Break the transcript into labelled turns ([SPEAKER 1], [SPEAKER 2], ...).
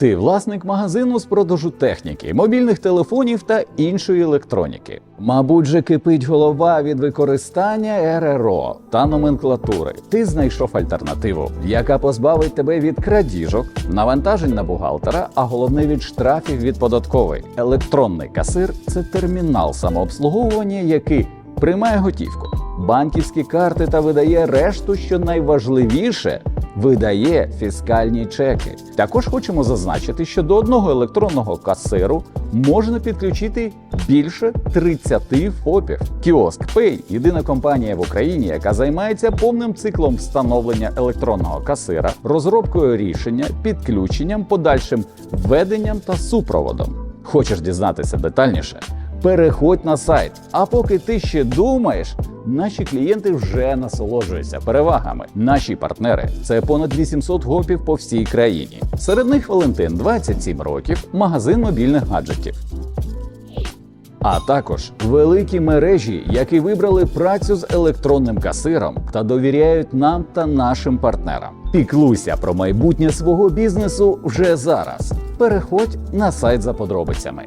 [SPEAKER 1] Ти власник магазину з продажу техніки, мобільних телефонів та іншої електроніки. Мабуть, же кипить голова від використання РРО та номенклатури. Ти знайшов альтернативу, яка позбавить тебе від крадіжок, навантажень на бухгалтера, а головне від штрафів від податкової. Електронний касир це термінал самообслуговування, який приймає готівку, банківські карти та видає решту, що найважливіше видає фіскальні чеки. Також хочемо зазначити, що до одного електронного касиру можна підключити більше 30 ФОПів. Кіоск Pay – єдина компанія в Україні, яка займається повним циклом встановлення електронного касира, розробкою рішення, підключенням, подальшим введенням та супроводом. Хочеш дізнатися детальніше? Переходь на сайт. А поки ти ще думаєш, наші клієнти вже насолоджуються перевагами. Наші партнери це понад 800 гопів по всій країні. Серед них Валентин 27 років, магазин мобільних гаджетів. А також великі мережі, які вибрали працю з електронним касиром та довіряють нам та нашим партнерам. Піклуйся про майбутнє свого бізнесу вже зараз. Переходь на сайт за подробицями.